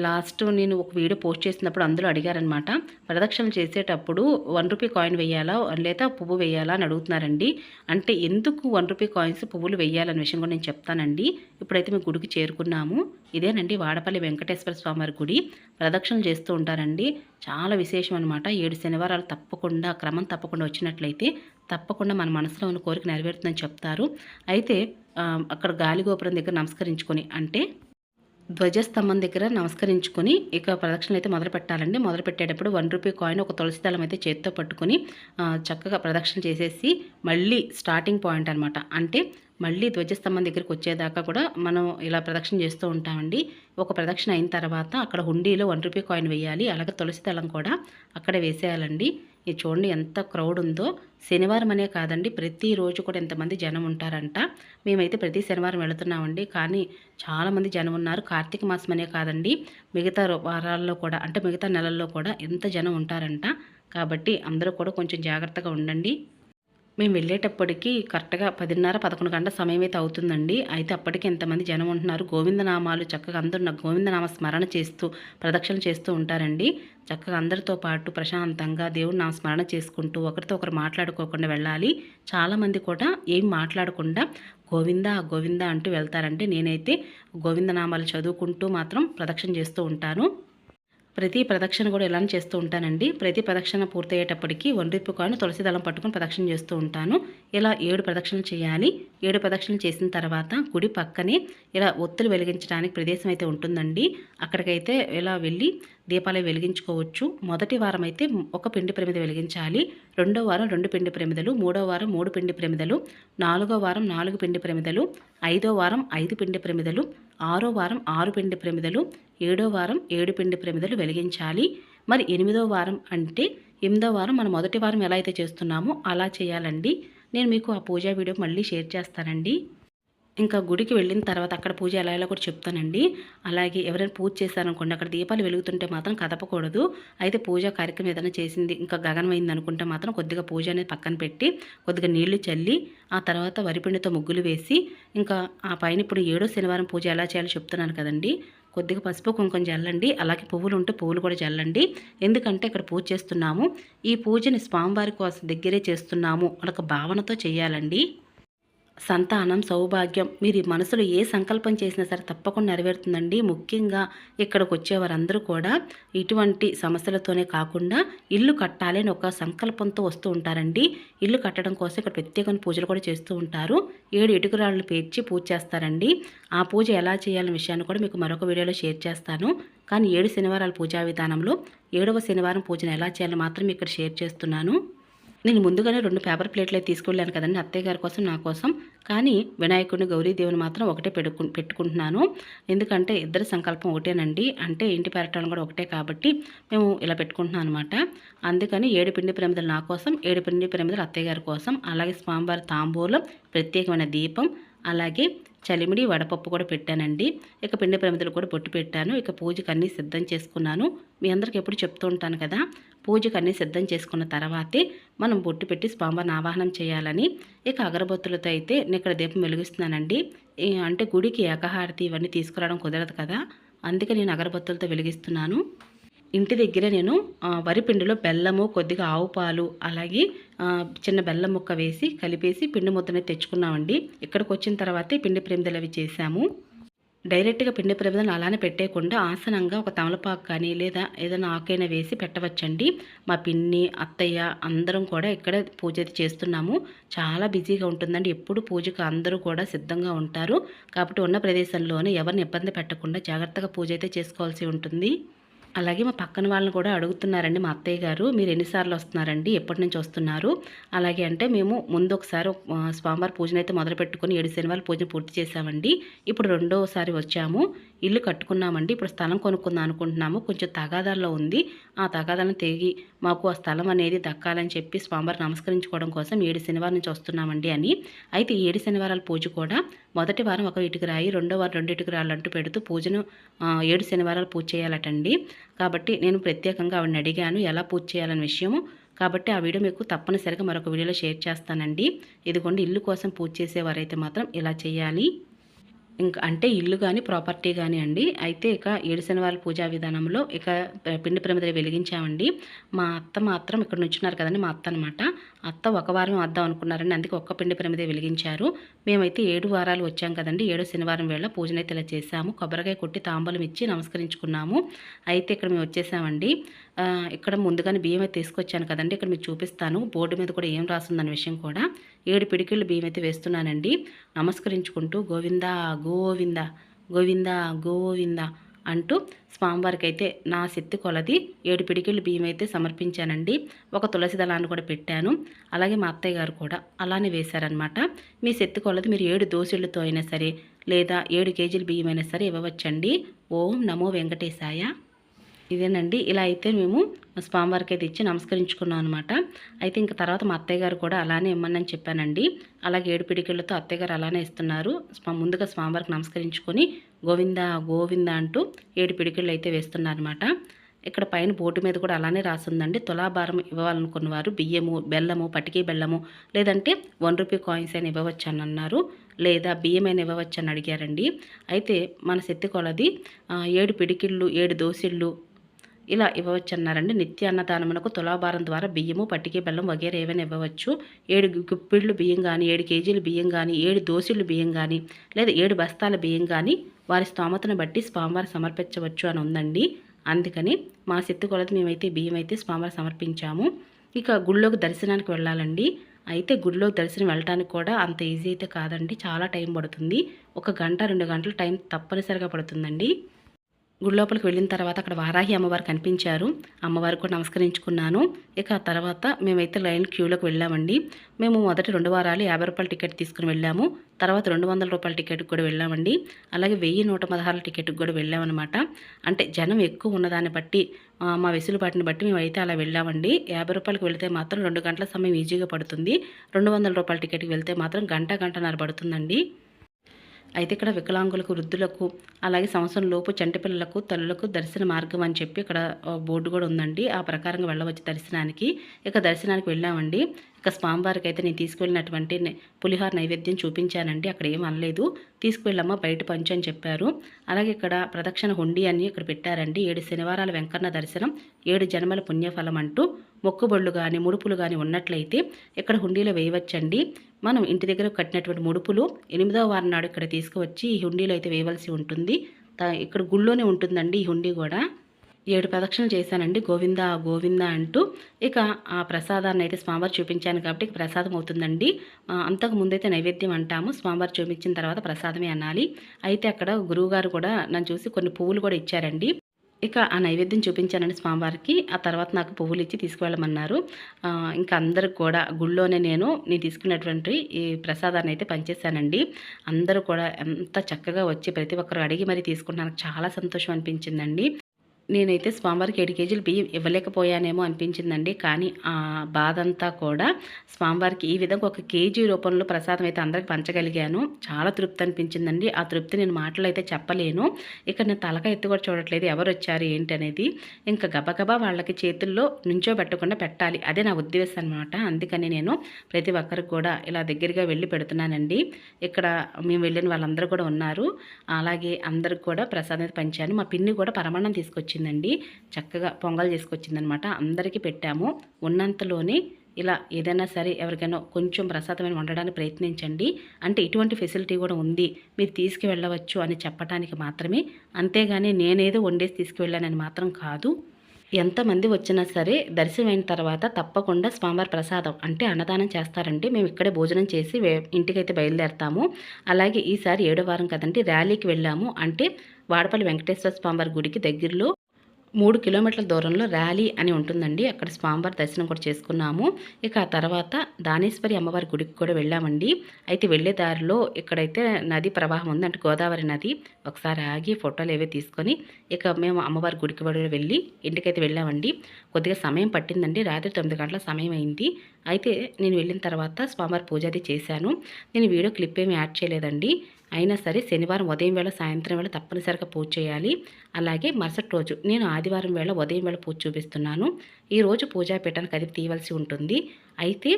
A: లాస్ట్ నేను ఒక వీడియో పోస్ట్ చేసినప్పుడు అందులో అడిగారనమాట ప్రదక్షిణలు చేసేటప్పుడు వన్ రూపీ కాయిన్ వేయాలా లేదా పువ్వు వేయాలా అని అడుగుతున్నారండి. అంటే ఎందుకు వన్ రూపీ కాయిన్స్ పువ్వులు వేయాలనే విషయం కూడా నేను చెప్తానండి. ఇప్పుడైతే మేము గుడికి చేరుకున్నాము. ఇదేనండి వాడపల్లి వెంకటేశ్వర స్వామివారి గుడి. ప్రదక్షిణలు చేస్తూ ఉంటారండి. చాలా విశేషం అనమాట ఏడు శనివారాలు తప్పకుండా క్రమం తప్పకుండా వచ్చినట్లయితే తప్పకుండా మన మనసులో ఉన్న కోరిక నెరవేరుతుందని చెప్తారు. అయితే అక్కడ గాలిగోపురం దగ్గర నమస్కరించుకొని అంటే ధ్వజస్తంభం దగ్గర నమస్కరించుకొని ఇక ప్రదక్షిణలు అయితే మొదలు పెట్టాలండి మొదలు పెట్టేటప్పుడు వన్ రూపీ కాయిన్ ఒక తులసి దళం అయితే చేత్తో పట్టుకొని చక్కగా ప్రదక్షిణ చేసేసి మళ్ళీ స్టార్టింగ్ పాయింట్ అనమాట అంటే మళ్ళీ ధ్వజస్తంభం దగ్గరికి వచ్చేదాకా కూడా మనం ఇలా ప్రదక్షిణ చేస్తూ ఉంటామండి. ఒక ప్రదక్షిణ అయిన తర్వాత అక్కడ హుండీలో వన్ రూపీ కాయిన్ వేయాలి. అలాగే తులసి దళం కూడా అక్కడ వేసేయాలండి. ఇది చూడండి ఎంత క్రౌడ్ ఉందో. శనివారం అనే కాదండి ప్రతిరోజు కూడా ఎంతమంది జనం ఉంటారంట. మేమైతే ప్రతి శనివారం వెళుతున్నామండి. కానీ చాలామంది జనం ఉన్నారు. కార్తీక మాసం అనే కాదండి మిగతా వారాల్లో కూడా అంటే మిగతా నెలల్లో కూడా ఎంత జనం ఉంటారంట. కాబట్టి అందరూ కూడా కొంచెం జాగ్రత్తగా ఉండండి. మేము వెళ్ళేటప్పటికి కరెక్ట్గా పదిన్నర పదకొండు గంటల సమయం అయితే అవుతుందండి. అయితే అప్పటికి ఎంతమంది జనం ఉంటున్నారు? గోవిందనామాలు చక్కగా అందరు నా గోవిందనామ స్మరణ చేస్తూ ప్రదక్షిణ చేస్తూ ఉంటారండి. చక్కగా అందరితో పాటు ప్రశాంతంగా దేవుడు నామ స్మరణ చేసుకుంటూ ఒకరితో ఒకరు మాట్లాడుకోకుండా వెళ్ళాలి. చాలామంది కూడా ఏం మాట్లాడకుండా గోవింద గోవింద అంటూ వెళ్తారంటే నేనైతే గోవిందనామాలు చదువుకుంటూ మాత్రం ప్రదక్షిణ చేస్తూ ఉంటాను. ప్రతి ప్రదక్షిణ కూడా ఇలానే చేస్తూ ఉంటానండి. ప్రతి ప్రదక్షిణ పూర్తయ్యేటప్పటికి వండిపు కాను తులసి దళం పట్టుకొని ప్రదక్షిణ చేస్తూ ఉంటాను. ఇలా ఏడు ప్రదక్షిణలు చేయాలి. ఏడు ప్రదక్షిణలు చేసిన తర్వాత గుడి పక్కనే ఇలా ఒత్తులు వెలిగించడానికి ప్రదేశం అయితే ఉంటుందండి. అక్కడికైతే ఇలా వెళ్ళి దీపాలు వెలిగించుకోవచ్చు. మొదటి వారం అయితే ఒక పిండి ప్రమిద వెలిగించాలి. రెండో వారం రెండు పిండి ప్రమిదలు మూడో వారం మూడు పిండి ప్రమిదలు నాలుగో వారం నాలుగు పిండి ప్రమిదలు ఐదో వారం ఐదు పిండి ప్రమిదలు ఆరో వారం ఆరు పిండి ప్రమిదలు ఏడో వారం ఏడు పిండి ప్రమిదలు వెలిగించాలి. మరి ఎనిమిదో వారం అంటే ఎనిమిదో వారం మనం మొదటి వారం ఎలా అయితే చేస్తున్నామో అలా చేయాలండి. నేను మీకు ఆ పూజా వీడియో మళ్ళీ షేర్ చేస్తానండి. ఇంకా గుడికి వెళ్ళిన తర్వాత అక్కడ పూజ ఎలా ఎలా కూడా చెప్తానండి. అలాగే ఎవరైనా పూజ చేశారనుకోండి అక్కడ దీపాలు వెలుగుతుంటే మాత్రం కదపకూడదు. అయితే పూజ కార్యక్రమం ఏదైనా చేసింది ఇంకా గగనమైంది అనుకుంటే మాత్రం కొద్దిగా పూజ అనేది పక్కన పెట్టి కొద్దిగా నీళ్ళు చల్లి ఆ తర్వాత వరిపిండితో ముగ్గులు వేసి ఇంకా ఆ పైన ఇప్పుడు ఏడో శనివారం పూజ ఎలా చేయాలో చెప్తున్నాను కదండి. కొద్దిగా పసుపు కుంకుమ జల్లండి. అలాగే పువ్వులు ఉంటే పువ్వులు కూడా జల్లండి. ఎందుకంటే ఇక్కడ పూజ చేస్తున్నాము. ఈ పూజని స్వామివారి కోసం దగ్గరే చేస్తున్నాము అని ఒక భావనతో చేయాలండి. సంతానం సౌభాగ్యం. మీరు ఈ మనసులో ఏ సంకల్పం చేసినా సరే తప్పకుండా నెరవేరుతుందండి. ముఖ్యంగా ఇక్కడికి వచ్చేవారందరూ కూడా ఇటువంటి సమస్యలతోనే కాకుండా ఇల్లు కట్టాలి అని ఒక సంకల్పంతో వస్తూ ఉంటారండి. ఇల్లు కట్టడం కోసం ఇక్కడ ప్రత్యేకమైన పూజలు కూడా చేస్తూ ఉంటారు. ఏడు ఇటుకురాళ్ళు పేర్చి పూజ చేస్తారండి. ఆ పూజ ఎలా చేయాలనే విషయాన్ని కూడా మీకు మరొక వీడియోలో షేర్ చేస్తాను. కానీ ఏడు శనివారాల పూజా విధానంలో ఏడవ శనివారం పూజను ఎలా చేయాలో మాత్రం ఇక్కడ షేర్ చేస్తున్నాను. నేను ముందుగానే రెండు పేపర్ ప్లేట్లు అయితే తీసుకెళ్ళాను కదండి అత్తయ్య గారి కోసం నా కోసం. కానీ వినాయకుడిని గౌరీదేవిని మాత్రం ఒకటే పెట్టుకు పెట్టుకుంటున్నాను. ఎందుకంటే ఇద్దరి సంకల్పం ఒకటేనండి. అంటే ఇంటి పెరటాలను కూడా ఒకటే కాబట్టి మేము ఇలా పెట్టుకుంటున్నాం అనమాట అందుకని ఏడు పిండి ప్రమిదలు నా కోసం ఏడు పిండి ప్రమిదలు అత్తయ్య గారి కోసం. అలాగే స్వామివారి తాంబూలం ప్రత్యేకమైన దీపం అలాగే చలిమిడి వడపప్పు కూడా పెట్టానండి. ఇక పిండి ప్రమిదలు కూడా బొట్టు పెట్టాను. ఇక పూజకు అన్నీ సిద్ధం చేసుకున్నాను. మీ అందరికి ఎప్పుడు చెప్తూ ఉంటాను కదా పూజకు అన్నీ సిద్ధం చేసుకున్న తర్వాతే మనం బొట్టు పెట్టి స్వామివారిని ఆవాహనం చేయాలని. ఇక అగరబత్తులతో అయితే నేను ఇక్కడ దీపం వెలిగిస్తున్నానండి. అంటే గుడికి ఏకహారతి ఇవన్నీ తీసుకురావడం కుదరదు కదా అందుకే నేను అగరబత్తులతో వెలిగిస్తున్నాను. ఇంటి దగ్గర నేను వరిపిండిలో బెల్లము కొద్దిగా ఆవు పాలు అలాగే చిన్న బెల్లం ముక్క వేసి కలిపేసి పిండి ముద్దనే తెచ్చుకున్నామండి. ఇక్కడికి వచ్చిన తర్వాతే పిండి ప్రేమిదలు అవి చేశాము. డైరెక్ట్గా పిండి ప్రమిదలను అలానే పెట్టేయకుండా ఆసనంగా ఒక తమలపాకు కానీ లేదా ఏదైనా ఆకైనా వేసి పెట్టవచ్చండి. మా పిన్ని అత్తయ్య అందరం కూడా ఇక్కడ పూజ అయితే చేస్తున్నాము. చాలా బిజీగా ఉంటుందండి. ఎప్పుడు పూజకు అందరూ కూడా సిద్ధంగా ఉంటారు. కాబట్టి ఉన్న ప్రదేశంలోనే ఎవరిని ఇబ్బంది పెట్టకుండా జాగ్రత్తగా పూజ అయితే చేసుకోవాల్సి ఉంటుంది. అలాగే మా పక్కన వాళ్ళని కూడా అడుగుతున్నారండి మా అత్తయ్య గారు మీరు ఎన్నిసార్లు వస్తున్నారండి? ఎప్పటి నుంచి వస్తున్నారు? అలాగే అంటే మేము ముందు ఒకసారి స్వామివారి పూజన అయితే మొదలు పెట్టుకొని ఏడు శనివారం పూజ పూర్తి చేసామండి ఇప్పుడు రెండోసారి వచ్చాము. ఇల్లు కట్టుకున్నామండి. ఇప్పుడు స్థలం కొనుక్కుందాం అనుకుంటున్నాము. కొంచెం తగాదాల్లో ఉంది. ఆ తగాదాలను తెగి మాకు ఆ స్థలం అనేది దక్కాలని చెప్పి స్వామివారు నమస్కరించుకోవడం కోసం ఏడు శనివారం నుంచి వస్తున్నామండి అని. అయితే ఏడు శనివారాల పూజ కూడా మొదటి వారం ఒక ఇటుకు రాయి రెండో వారం రెండు ఇటుకు రాళ్ళు అంటూ పెడుతూ పూజను ఏడు శనివారాలు పూజ చేయాలటండి. కాబట్టి నేను ప్రత్యేకంగా ఆవిడని అడిగాను ఎలా పూజ చేయాలనే విషయము. కాబట్టి ఆ వీడియో మీకు తప్పనిసరిగా మరొక వీడియోలో షేర్ చేస్తానండి. ఇదిగోండి ఇల్లు కోసం పూజ చేసేవారైతే మాత్రం ఇలా చేయాలి. ఇంకా అంటే ఇల్లు కానీ ప్రాపర్టీ కానీ అండి. అయితే ఇక ఏడు వాళ్ళ పూజా విధానంలో ఇక పిండి ప్రమిదలు వెలిగించామండి. మా అత్త మాత్రం ఇక్కడ నుంచున్నారు కదండి మా అత్త అనమాట అత్త ఒక వారం వద్దాం అనుకున్నారండి అందుకే ఒక్క పిండి ప్రమిదే వెలిగించారు. మేమైతే ఏడు వారాలు వచ్చాం కదండి. ఏడో శనివారం వేళ పూజనైతే ఇలా చేసాము కొబ్బరికాయ కొట్టి తాంబూలం ఇచ్చి నమస్కరించుకున్నాము. అయితే ఇక్కడ మేము వచ్చేసామండి. ఇక్కడ ముందుగానే బియ్యం అయితే తీసుకొచ్చాను కదండి. ఇక్కడ మీకు చూపిస్తాను. బోర్డు మీద కూడా ఏం రాస్తుందన్న విషయం కూడా. ఏడు పిడికిళ్ళు బియ్యం అయితే వేస్తున్నానండి. నమస్కరించుకుంటూ గోవింద గోవింద గోవింద గోవింద అంటూ స్వామివారికి అయితే నా శక్తి కొలది ఏడు పిడికిళ్ళు బియ్యం అయితే సమర్పించానండి. ఒక తులసి దళాన్ని కూడా పెట్టాను. అలాగే మా అత్తయ్య గారు కూడా అలానే వేశారనమాట మీ శక్తి కొలది మీరు ఏడు దోశలతో అయినా సరే లేదా ఏడు కేజీల బియ్యం అయినా సరే ఇవ్వవచ్చండి. ఓం నమో వెంకటేశాయ. ఇదేనండి. ఇలా అయితే మేము స్వామివారికి అయితే ఇచ్చి నమస్కరించుకున్నాం అనమాట అయితే ఇంకా తర్వాత మా అత్తయ్య గారు కూడా అలానే ఇమ్మని చెప్పానండి. అలాగే ఏడు పిడికిళ్ళతో అత్తయ్య గారు అలానే ఇస్తున్నారు. ముందుగా స్వామివారికి నమస్కరించుకొని గోవింద గోవింద అంటూ ఏడు పిడికిళ్ళు అయితే వేస్తున్నారనమాట ఇక్కడ పైన బోర్డు మీద కూడా అలానే రాసిందండి. తులాభారం ఇవ్వాలనుకున్న వారు బియ్యము బెల్లము పటికీ బెల్లము లేదంటే వన్ రూపీ కాయిన్స్ అయినా ఇవ్వవచ్చు అని అన్నారు లేదా బియ్యమైన ఇవ్వవచ్చు అని అడిగారండి. అయితే మన శక్తి కొలది ఏడు పిడికిళ్ళు ఏడు దోసిళ్ళు ఇలా ఇవ్వవచ్చు అన్నారండి నిత్య అన్నదానమునకు తులాభారం ద్వారా బియ్యము పట్టికి బెల్లం వగేర ఏవైనా ఇవ్వవచ్చు. ఏడు గుప్పిళ్ళు బియ్యం కానీ ఏడు కేజీల బియ్యం కానీ ఏడు దోసిళ్ళు బియ్యం కానీ లేదా ఏడు బస్తాల బియ్యం కానీ వారి స్తోమతను బట్టి స్వామివారు సమర్పించవచ్చు అని ఉందండి. అందుకని మా శక్తి కొలది మేమైతే బియ్యం అయితే స్వామివారు సమర్పించాము. ఇక గుళ్ళోకి దర్శనానికి వెళ్ళాలండి. అయితే గుడిలోకి దర్శనం వెళ్ళడానికి కూడా అంత ఈజీ అయితే కాదండి. చాలా టైం పడుతుంది. ఒక గంట రెండు గంటల టైం తప్పనిసరిగా పడుతుందండి. గుడి లోపలికి వెళ్ళిన తర్వాత అక్కడ వారాహి అమ్మవారు కనిపించారు. అమ్మవారికి కూడా నమస్కరించుకున్నాను. ఇక ఆ తర్వాత మేమైతే లైన్ క్యూలోకి వెళ్ళామండి. మేము మొదటి రెండు వారాలు యాభై రూపాయల టికెట్ తీసుకుని వెళ్ళాము. తర్వాత రెండు వందల రూపాయల టికెట్కి కూడా వెళ్ళామండి. అలాగే వెయ్యి నూట పదహారుల టికెట్కి కూడా వెళ్ళామన్నమాట. అంటే జనం ఎక్కువ ఉన్నదాన్ని బట్టి మా వెసులుబాటుని బట్టి మేమైతే అలా వెళ్ళామండి. యాభై రూపాయలకి వెళ్తే మాత్రం రెండు గంటల సమయం ఈజీగా పడుతుంది. రెండు వందల రూపాయల టికెట్కి వెళ్తే మాత్రం గంట గంటన్నర పడుతుందండి. అయితే ఇక్కడ వికలాంగులకు వృద్ధులకు అలాగే సంవత్సరం లోపు చంటిపిల్లలకు తల్లులకు దర్శన మార్గం అని చెప్పి ఇక్కడ బోర్డు కూడా ఉందండి. ఆ ప్రకారంగా వెళ్ళవచ్చు దర్శనానికి. ఇక దర్శనానికి వెళ్ళామండి. ఇక స్వామివారికి అయితే నేను తీసుకువెళ్ళినటువంటి పులిహార పులిహోర నైవేద్యం చూపించానండి. అక్కడ ఏం అనలేదు. తీసుకువెళ్ళమ్మా బయట పంచు అని చెప్పారు. అలాగే ఇక్కడ ప్రదక్షిణ హుండీ అని ఇక్కడ పెట్టారండి. ఏడు శనివారాల వెంకన్న దర్శనం ఏడు జన్మల పుణ్యఫలం అంటూ మొక్కుబళ్ళు కానీ ముడుపులు కానీ ఉన్నట్లయితే ఇక్కడ హుండీలో వేయవచ్చండి. మనం ఇంటి దగ్గర కట్టినటువంటి ముడుపులు ఎనిమిదవ వారం నాడు ఇక్కడ తీసుకువచ్చి ఈ హుండీలో అయితే వేయవలసి ఉంటుంది. ఇక్కడ గుళ్ళోనే ఉంటుందండి ఈ హుండీ కూడా. ఏడు ప్రదక్షిణలు చేశానండి. గోవింద గోవింద అంటూ ఇక ఆ ప్రసాదాన్ని అయితే స్వామివారు చూపించాను కాబట్టి ఇక ప్రసాదం అవుతుందండి. అంతకు ముందైతే నైవేద్యం అంటాము. స్వామివారు చూపించిన తర్వాత ప్రసాదమే అనాలి. అయితే అక్కడ గురువుగారు కూడా నన్ను చూసి కొన్ని పువ్వులు కూడా ఇచ్చారండి. ఇక ఆ నైవేద్యం చూపించానండి స్వామివారికి. ఆ తర్వాత నాకు పువ్వులు ఇచ్చి తీసుకువెళ్ళమన్నారు. ఇంకా అందరికి కూడా గుళ్ళోనే నేను నేను తీసుకున్నటువంటి ఈ ప్రసాదాన్ని అయితే పంచేశానండి. అందరూ కూడా ఎంత చక్కగా వచ్చి ప్రతి ఒక్కరు అడిగి మరీ తీసుకున్నాను చాలా సంతోషం అనిపించిందండి. నేనైతే స్వామివారికి ఏడు కేజీలు బియ్యం ఇవ్వలేకపోయానేమో అనిపించిందండి. కానీ ఆ బాధ అంతా కూడా స్వామివారికి ఈ విధంగా ఒక కేజీ రూపంలో ప్రసాదం అయితే అందరికి పంచగలిగాను. చాలా తృప్తి అనిపించిందండి. ఆ తృప్తి నేను మాటలు అయితే చెప్పలేను. ఇక్కడ నేను తలక ఎత్తు కూడా చూడట్లేదు ఎవరు వచ్చారు ఏంటి అనేది. ఇంకా గబగబా వాళ్ళకి చేతుల్లో నుంచో పెట్టకుండా పెట్టాలి. అదే నా ఉద్దేశం అనమాట అందుకని నేను ప్రతి ఒక్కరికి కూడా ఇలా దగ్గరగా వెళ్ళి పెడుతున్నానండి. ఇక్కడ మేము వెళ్ళిన వాళ్ళందరూ కూడా ఉన్నారు. అలాగే అందరికి కూడా ప్రసాదం అయితే పంచాను మా పిన్ని కూడా పరమాన్నం తీసుకొచ్చిందండి. చక్కగా పొంగల్ చేసుకొచ్చిందనమాట అందరికీ పెట్టాము. ఉన్నంతలోనే ఇలా ఏదైనా సరే ఎవరికైనా కొంచెం ప్రసాదమైన వండడానికి ప్రయత్నించండి. అంటే ఇటువంటి ఫెసిలిటీ కూడా ఉంది. మీరు తీసుకువెళ్ళవచ్చు అని చెప్పడానికి మాత్రమే. అంతేగాని నేనేదో వండేసి తీసుకువెళ్ళానని మాత్రం కాదు. ఎంతమంది వచ్చినా సరే దర్శనం అయిన తర్వాత తప్పకుండా స్వామివారి ప్రసాదం అంటే అన్నదానం చేస్తారండి మేము ఇక్కడే భోజనం చేసి ఇంటికైతే బయలుదేరతాము. అలాగే ఈసారి ఏడో వారం కదండి ర్యాలీకి వెళ్ళాము. అంటే వాడపల్లి వెంకటేశ్వర స్వామివారి గుడికి దగ్గరలో మూడు కిలోమీటర్ల దూరంలో ర్యాలీ అని ఉంటుందండి. అక్కడ స్వామివారి దర్శనం కూడా చేసుకున్నాము. ఇక ఆ తర్వాత దానేశ్వరి అమ్మవారి గుడికి కూడా వెళ్ళామండి. అయితే వెళ్ళే దారిలో ఇక్కడైతే నది ప్రవాహం ఉంది అంటే గోదావరి నది. ఒకసారి ఆగి ఫోటోలు ఏవో తీసుకొని ఇక మేము అమ్మవారి గుడికి కూడా వెళ్ళి ఇంటికైతే వెళ్ళామండి. కొద్దిగా సమయం పట్టిందండి. రాత్రి తొమ్మిది గంటల సమయం అయింది. అయితే నేను వెళ్ళిన తర్వాత స్వామివారి పూజ అది చేశాను. నేను వీడియో క్లిప్ ఏమి యాడ్ చేయలేదండి. అయినా సరే శనివారం ఉదయం వేళ సాయంత్రం వేళ తప్పనిసరిగా పూజ చేయాలి. అలాగే మరుసటి రోజు నేను ఆదివారం వేళ ఉదయం వేళ పూజ చూపిస్తున్నాను. ఈరోజు పూజాపీఠానికి కదిపి అది తీయవలసి ఉంటుంది. అయితే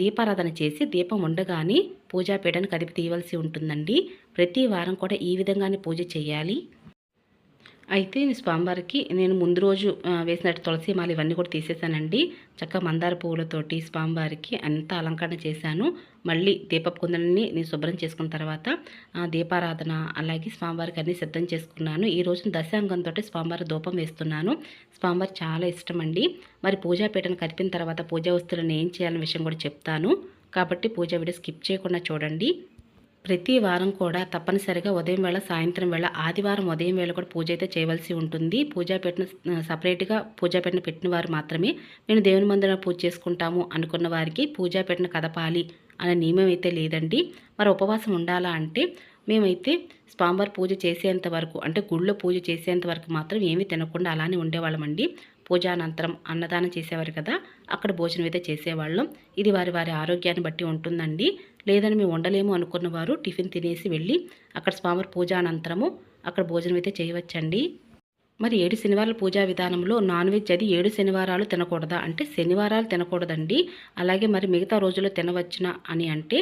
A: దీపారాధన చేసి దీపం ఉండగానే పూజాపీఠానికి కదిపి అది తీయవలసి ఉంటుందండి. ప్రతి వారం కూడా ఈ విధంగానే పూజ చేయాలి. అయితే స్వామివారికి నేను ముందు రోజు వేసినట్టు తులసి మాల ఇవన్నీ కూడా తీసేసానండి. చక్కగా మందార పువ్వులతోటి స్వామివారికి అంతా అలంకరణ చేశాను. మళ్ళీ దీపపు కుందలని నేను శుభ్రం చేసుకున్న తర్వాత దీపారాధన అలాగే స్వామివారికి అన్నీ సిద్ధం చేసుకున్నాను. ఈ రోజున దశాంగంతో స్వామివారి ధూపం వేస్తున్నాను. స్వామివారి చాలా ఇష్టం అండి మరి పూజాపీఠను కలిపిన తర్వాత పూజా వస్తువులను ఏం చేయాలనే విషయం కూడా చెప్తాను. కాబట్టి పూజా వీడియో స్కిప్ చేయకుండా చూడండి. ప్రతి వారం కూడా తప్పనిసరిగా ఉదయం వేళ సాయంత్రం వేళ ఆదివారం ఉదయం వేళ కూడా పూజ అయితే చేయవలసి ఉంటుంది. పూజా పెట్టిన సపరేట్గా పూజా పెట్టిన పెట్టిన వారు మాత్రమే. మేము దేవుని మందిరం పూజ చేసుకుంటాము అనుకున్న వారికి పూజా పెట్టిన కదపాలి అనే నియమం అయితే లేదండి. మరి ఉపవాసం ఉండాలా అంటే మేమైతే స్వామివారి పూజ చేసేంత వరకు అంటే గుళ్ళో పూజ చేసేంత వరకు మాత్రం ఏమీ తినకుండా అలానే ఉండేవాళ్ళమండి. పూజానంతరం అన్నదానం చేసేవారు కదా అక్కడ భోజనం అయితే చేసేవాళ్ళం. ఇది వారి వారి ఆరోగ్యాన్ని బట్టి ఉంటుందండి. లేదని మేము ఉండలేము అనుకున్న వారు టిఫిన్ తినేసి వెళ్ళి అక్కడ స్వామివారి పూజానంతరము అక్కడ భోజనం అయితే చేయవచ్చండి. మరి ఏడు శనివారాల పూజా విధానంలో నాన్ వెజ్ అది ఏడు శనివారాలు తినకూడదా? అంటే శనివారాలు తినకూడదండి. అలాగే మరి మిగతా రోజుల్లో తినవచ్చునా అని అంటే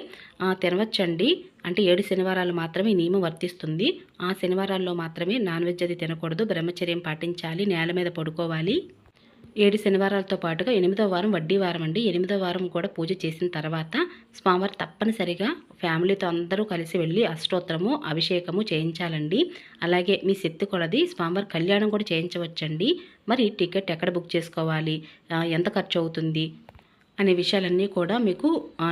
A: తినవచ్చండి. అంటే ఏడు శనివారాలు మాత్రమే నియమం వర్తిస్తుంది. ఆ శనివారాల్లో మాత్రమే నాన్ వెజ్ అది తినకూడదు. బ్రహ్మచర్యం పాటించాలి. నేల మీద పడుకోవాలి. ఏడు శనివారాలతో పాటుగా ఎనిమిదో వారం వడ్డీ వారం అండి. ఎనిమిదో వారం కూడా పూజ చేసిన తర్వాత స్వామివారు తప్పనిసరిగా ఫ్యామిలీతో అందరూ కలిసి వెళ్ళి అష్టోత్తరము అభిషేకము చేయించాలండి. అలాగే మీ శక్తి కొలది స్వామివారి కళ్యాణం కూడా చేయించవచ్చండి. మరి టికెట్ ఎక్కడ బుక్ చేసుకోవాలి? ఎంత ఖర్చు అవుతుంది? అనే విషయాలన్నీ కూడా మీకు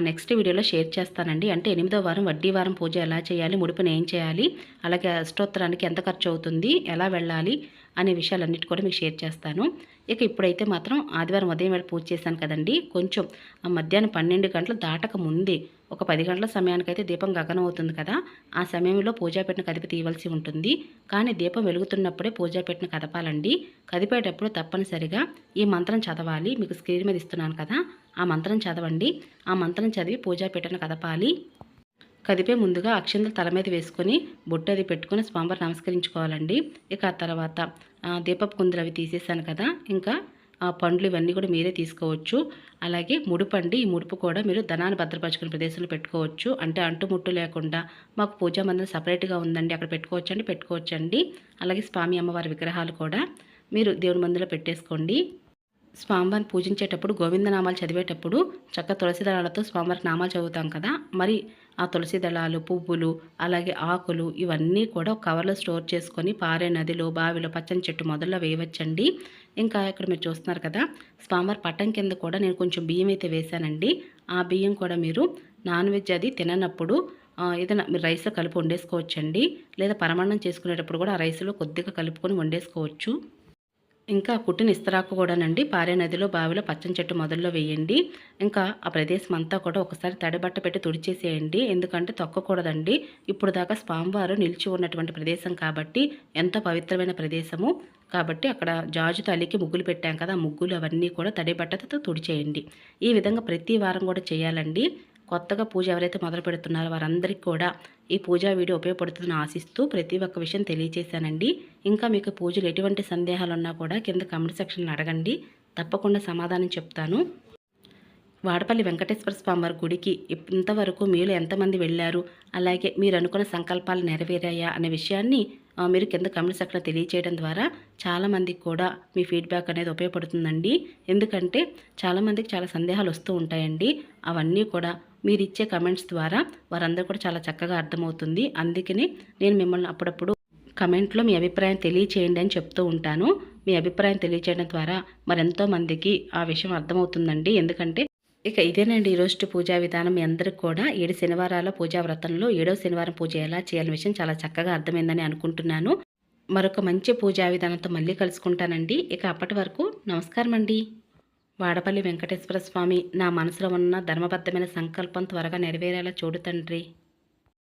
A: నెక్స్ట్ వీడియోలో షేర్ చేస్తానండి. అంటే ఎనిమిదో వారం వడ్డీ వారం పూజ ఎలా చేయాలి? ముడుపుని ఏం చేయాలి? అలాగే అష్టోత్తరానికి ఎంత ఖర్చు అవుతుంది? ఎలా వెళ్ళాలి? అనే విషయాలన్నిటి కూడా మీకు షేర్ చేస్తాను. ఇక ఇప్పుడైతే మాత్రం ఆదివారం ఉదయం వేళ పూజ చేశాను కదండి. కొంచెం మధ్యాహ్నం పన్నెండు గంటలు దాటక ముందే ఒక పది గంటల సమయానికైతే దీపం గగనం అవుతుంది కదా ఆ సమయంలో పూజా పెట్టిన కదిపి తీయవలసి ఉంటుంది. కానీ దీపం వెలుగుతున్నప్పుడే పూజా పెట్టిన కదపాలండి. కదిపేటప్పుడు తప్పనిసరిగా ఈ మంత్రం చదవాలి. మీకు స్క్రీన్ మీద ఇస్తున్నాను కదా ఆ మంత్రం చదవండి. ఆ మంత్రం చదివి పూజా పెట్టిన కదపాలి. కదిపే ముందుగా అక్షంతలు తల మీద వేసుకొని బొట్టది పెట్టుకొని స్వామివారు నమస్కరించుకోవాలండి. ఇక ఆ తర్వాత దీపపు కుందులు అవి తీసేసాను కదా. ఇంకా ఆ పండ్లు ఇవన్నీ కూడా మీరే తీసుకోవచ్చు. అలాగే ముడుపండి ఈ ముడుపు కూడా మీరు ధనాన్ని భద్రపరచుకునే ప్రదేశంలో పెట్టుకోవచ్చు. అంటే అంటుముట్టు లేకుండా మాకు పూజా మందిరం సపరేట్గా ఉందండి. అక్కడ పెట్టుకోవచ్చు అండి పెట్టుకోవచ్చు అండి అలాగే స్వామి అమ్మవారి విగ్రహాలు కూడా మీరు దేవుని మందిలో పెట్టేసుకోండి. స్వామివారిని పూజించేటప్పుడు గోవిందనామాలు చదివేటప్పుడు చక్క తులసి దళాలతో స్వామివారికి నామాలు చదువుతాం కదా. మరి ఆ తులసి దళాలు పువ్వులు అలాగే ఆకులు ఇవన్నీ కూడా కవర్లో స్టోర్ చేసుకొని పారే నదిలో బావిలో పచ్చని చెట్టు మొదల్లో వేయవచ్చండి. ఇంకా ఇక్కడ మీరు చూస్తున్నారు కదా స్వామివారి పట్టం కింద కూడా నేను కొంచెం బియ్యం అయితే వేశానండి. ఆ బియ్యం కూడా మీరు నాన్ వెజ్ అది తిననప్పుడు ఏదైనా మీరు రైస్లో కలిపి వండేసుకోవచ్చండి. లేదా పరమాన్నం చేసుకునేటప్పుడు కూడా ఆ రైస్లో కొద్దిగా కలుపుకొని వండేసుకోవచ్చు. ఇంకా కుట్టిన ఇస్తరాకు కూడానండి. పారే నదిలో బావిలో పచ్చని చెట్టు మొదల్లో వేయండి. ఇంకా ఆ ప్రదేశం అంతా కూడా ఒకసారి తడిబట్ట పెట్టి తుడిచేసేయండి. ఎందుకంటే తొక్కకూడదండి. ఇప్పుడు దాకా స్వామివారు నిలిచి ఉన్నటువంటి ప్రదేశం కాబట్టి ఎంతో పవిత్రమైన ప్రదేశము. కాబట్టి అక్కడ జాజు తల్లికి ముగ్గులు పెట్టాం కదా ఆ ముగ్గులు అవన్నీ కూడా తడి బట్టతో తుడిచేయండి. ఈ విధంగా ప్రతి వారం కూడా చేయాలండి. కొత్తగా పూజ ఎవరైతే మొదలు పెడుతున్నారో వారందరికీ కూడా ఈ పూజా వీడియో ఉపయోగపడుతుందని ఆశిస్తూ ప్రతి ఒక్క విషయం తెలియజేశానండి ఇంకా మీకు పూజలు ఎటువంటి సందేహాలు ఉన్నా కూడా కింద కమెంట్ సెక్షన్లో అడగండి. తప్పకుండా సమాధానం చెప్తాను. వాడపల్లి వెంకటేశ్వర స్వామివారి గుడికి ఇంతవరకు మీరు ఎంతమంది వెళ్ళారు? అలాగే మీరు అనుకున్న సంకల్పాలు నెరవేరాయా అనే విషయాన్ని మీరు కింద కమెంట్ సెక్షన్లో తెలియచేయడం ద్వారా చాలామందికి కూడా మీ ఫీడ్బ్యాక్ అనేది ఉపయోగపడుతుందండి. ఎందుకంటే చాలామందికి చాలా సందేహాలు వస్తూ ఉంటాయండి. అవన్నీ కూడా మీరు ఇచ్చే కమెంట్స్ ద్వారా వారందరూ కూడా చాలా చక్కగా అర్థమవుతుంది. అందుకని నేను మిమ్మల్ని అప్పుడప్పుడు కమెంట్లో మీ అభిప్రాయం తెలియచేయండి అని చెప్తూ ఉంటాను. మీ అభిప్రాయం తెలియచేయడం ద్వారా మరెంతో మందికి ఆ విషయం అర్థమవుతుందండి. ఎందుకంటే ఇక ఇదేనండి ఈరోజు పూజా విధానం. మీ అందరికి కూడా ఏడు శనివారాల పూజా వ్రతంలో ఏడవ శనివారం పూజ ఎలా చేయాలనే విషయం చాలా చక్కగా అర్థమైందని అనుకుంటున్నాను. మరొక మంచి పూజా విధానంతో మళ్ళీ కలుసుకుంటానండి. ఇక అప్పటి వరకు నమస్కారం అండి వాడపల్లి వెంకటేశ్వర స్వామి నా మనసులో ఉన్న ధర్మబద్ధమైన సంకల్పం త్వరగా నెరవేరేలా చూడు తండ్రి.